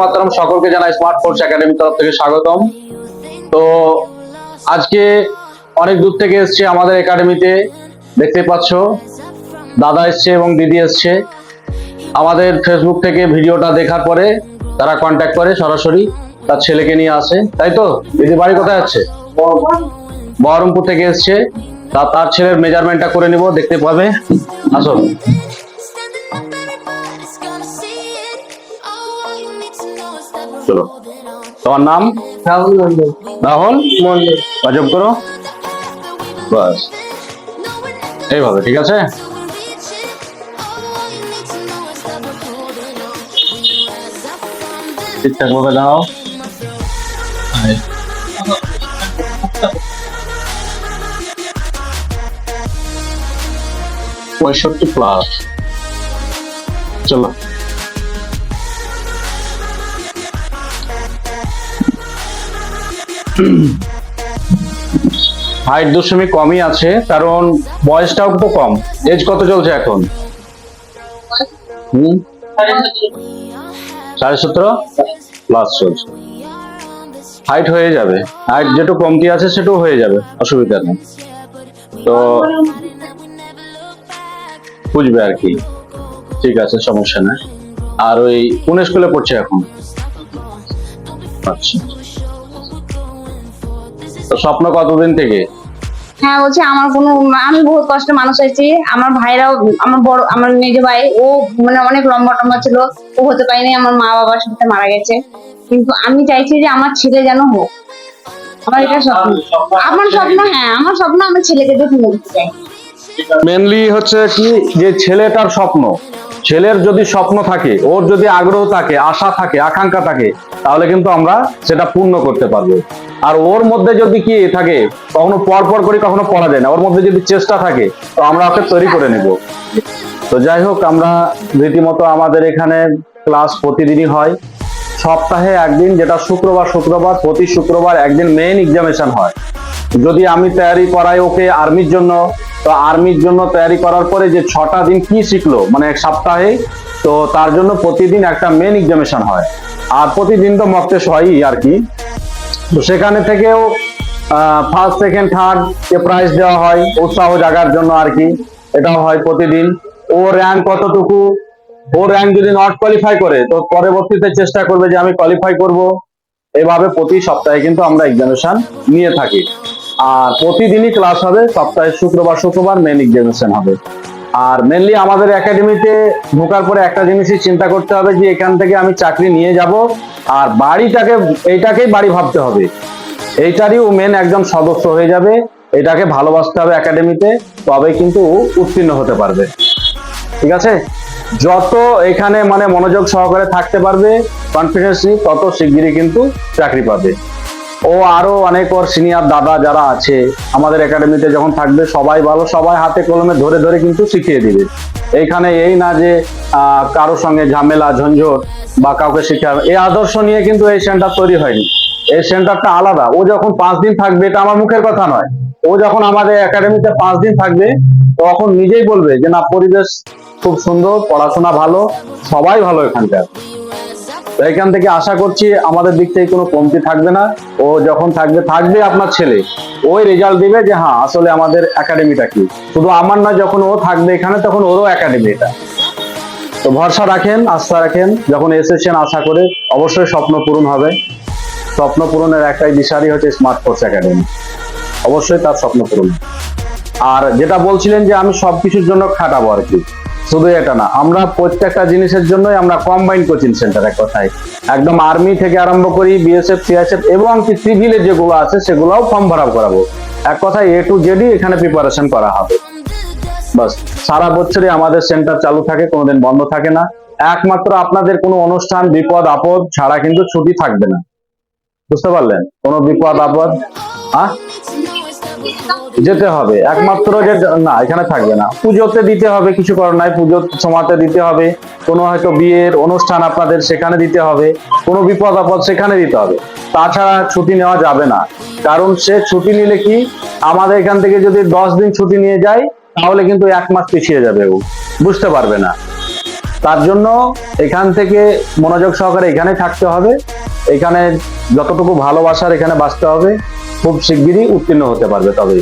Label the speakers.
Speaker 1: মাতরম সকলকে জানাই smart force একাডেমির তরফ থেকে স্বাগতম। তো আজকে অনেক দূর থেকে এসছে আমাদের একাডেমিতে দেখতে পাচ্ছ, দাদা এসছে এবং দিদি এসছে। আমাদের ফেসবুক থেকে ভিডিওটা দেখার পরে তারা কন্ট্যাক্ট করে সরাসরি, তার ছেলেকে নিয়ে আসে। তাই তো? দিদি, বাড়ি কোথায় আছে বহরমপুর থেকে এসছে। তা, তার ছেলের মেজারমেন্টটা করে নিব, দেখতে পাবে। আসো। চলো। তোমার নাম?
Speaker 2: রাহুল
Speaker 1: রাহুল অজব করো। বাস। এইভাবে, ঠিক আছে? ঠিকঠাক ভাবে দাও পঁয়ষট্টি প্লাস চলো। হাইট দশমিক কমই আছে, কারণ বয়সটাও তো কম। এজ কত চলছে এখন? সাড়ে সতেরো? প্লাস চলছে। হাইট হয়ে যাবে। হাইট যেটু কমতি আছে, সেটাও হয়ে যাবে। অসুবিধা নেই। তো বুঝবে আর কি। ঠিক আছে, সমস্যা নেই। আর ওই কোন স্কুলে পড়ছে এখন? আচ্ছা। স্বপ্ন কতদিন থেকে?
Speaker 3: হ্যাঁ বলছে আমার কোনো আমি বহুত কষ্টে মানুষ হয়েছি। আমার ভাইরাও আমার বড় আমার মেজ ভাই ও মানে অনেক লম্বা টম্বা ছিল। ও হতে পারেনি আমার মা বাবার সাথে মারা গেছে। কিন্তু আমি চাইছি যে আমার ছেলে যেন হোক। আমার এটা স্বপ্ন। আমার স্বপ্ন হ্যাঁ আমার স্বপ্ন আমার ছেলেকে দেখে নিতে চাই।
Speaker 1: মেনলি হচ্ছে কি যে ছেলেটার স্বপ্ন। ছেলের যদি স্বপ্ন থাকে, ওর যদি আগ্রহ থাকে, আশা থাকে, আকাঙ্ক্ষা থাকে, তাহলে কিন্তু আমরা সেটা পূর্ণ করতে পারব। আর ওর মধ্যে যদি কি থাকে, কখনো পর পর করে কখনো পড়া যায় না। ওর মধ্যে যদি চেষ্টা থাকে, তো আমরা ওকে তৈরি করে নেব। তো যাই হোক, আমরা রীতিমতো আমাদের এখানে ক্লাস প্রতিদিনই হয়। সপ্তাহে একদিন, যেটা শুক্রবার শুক্রবার, প্রতি শুক্রবার একদিন মেইন এক্সামিনেশন হয়। যদি আমি তৈরি করাই ওকে আর্মির জন্য তো আর্মির জন্য তৈরি করার পরে যে ছটা দিন কি শিখলো? মানে এক সপ্তাহে, তো তার জন্য প্রতিদিন একটা মেন এক্সামিনেশন হয়। আর প্রতিদিন তো মক টেস্ট হয়ই আর কি। তো সেখানে থেকেও ফার্স্ট সেকেন্ড থার্ড কে প্রাইজ দেওয়া হয়, উৎসাহ জাগার জন্য আর কি। এটাও হয় প্রতিদিন। ও র্যাঙ্ক কতটুকু? ও র্যাঙ্ক যদি নট কোয়ালিফাই করে, তো পরবর্তীতে চেষ্টা করবে যে আমি কোয়ালিফাই করব। এভাবে প্রতি সপ্তাহে কিন্তু আমরা এক্সামিনেশন নিয়ে থাকি। আর প্রতিদিনই ক্লাস হবে, সপ্তাহে শুক্রবার শুক্রবার মেন এক্সামিনেশন হবে। আর মেনলি আমাদের একাডেমিতে ঢোকার পরে একটা জিনিসই চিন্তা করতে হবে যে এখান থেকে আমি চাকরি নিয়ে যাব, আর বাড়িটাকে, এইটাকেই বাড়ি ভাবতে হবে। এইটারই ও মেন একজন সদস্য হয়ে যাবে, এটাকে ভালোবাসতে হবে একাডেমিতে তবে কিন্তু উত্তীর্ণ হতে পারবে। ঠিক আছে? যত এখানে মানে মনোযোগ সহকারে থাকতে পারবে কনফিডেন্সলি তত শিগগিরই কিন্তু চাকরি পাবে। ও আরও অনেক ওর সিনিয়র দাদা যারা আছে, আমাদের একাডেমিতে যখন থাকবে, সবাই ভালো, সবাই হাতে কলমে ধরে ধরে কিন্তু শিখিয়ে দিবে। এইখানে এই না যে কারোর সঙ্গে ঝামেলা, ঝঞ্ঝট বা কাউকে শিখে এই আদর্শ নিয়ে কিন্তু এই সেন্টার তৈরি হয়নি। এই সেন্টারটা আলাদা। ও যখন পাঁচ দিন থাকবে, এটা আমার মুখের কথা নয়। ও যখন আমাদের একাডেমিতে পাঁচ দিন থাকবে, তখন নিজেই বলবে যে, না, পরিবেশ খুব সুন্দর, পড়াশোনা ভালো, সবাই ভালো এখানকার। তো এখান থেকে আশা করছি আমাদের দিক থেকে কোনো কমতি থাকবে না। ও যখন থাকবে থাকবে আপনার ছেলে। ওই রেজাল্ট দিবে যে হ্যাঁ আসলে আমাদের একাডেমিটা কি? শুধু আমার না, যখন ও থাকবে এখানে, তখন ওরও একাডেমি এটা। তো ভরসা রাখেন, আস্থা রাখেন। যখন এসেছেন আশা করে, অবশ্যই স্বপ্ন পূরণ হবে। স্বপ্ন পূরণের একটাই দিশারি হচ্ছে স্মার্ট ফোর্স একাডেমি অবশ্যই তার স্বপ্ন পূরণ। আর যেটা বলছিলেন যে, আমি সবকিছুর জন্য খাটাবো আর কি শুধু এটা না, আমরা প্রত্যেকটা জিনিসের জন্যই আমরা কম্বাইন কোচিং সেন্টার এক কথায়। একদম আর্মি থেকে আরম্ভ করি বিএসএফ সিআইএসএফ এবং কি সিভিলে যেগুলো আছে, সেগুলোও ফর্ম ভরাপ করাবো। এক কথায় এ টু জেডই এখানে প্রিপারেশন করা হবে। বাস, সারা বছরই আমাদের সেন্টার চালু থাকে, কোনোদিন বন্ধ থাকে না। একমাত্র আপনাদের কোনো অনুষ্ঠান, বিপদ, আপদ ছাড়া কিন্তু ছুটি থাকবে না। বুঝতে পারলেন? কোনো বিপদ, আপদ? হ্যাঁ যেতে হবে, একমাত্র যে না, এখানে থাকবে না। পুজোতে দিতে হবে কিছু করার নাই পুজোর সময়তে দিতে হবে। কোনো হয়তো বিয়ের অনুষ্ঠান আপনাদের সেখানে দিতে হবে, কোনো বিপদ আপদ সেখানে দিতে হবে। তাছাড়া ছুটি নেওয়া যাবে না। কারণ সে ছুটি নিলে কি, আমাদের এখান থেকে যদি দশ দিন ছুটি নিয়ে যায়, তাহলে কিন্তু এক মাস পিছিয়ে যাবে ও। বুঝতে পারবে না। তার জন্য এখান থেকে মনোযোগ সহকারে এখানে থাকতে হবে। এখানে যতটুকু ভালোবাসার এখানে বাঁচতে হবে। খুব শিগগিরই উত্তীর্ণ হতে পারবে তবে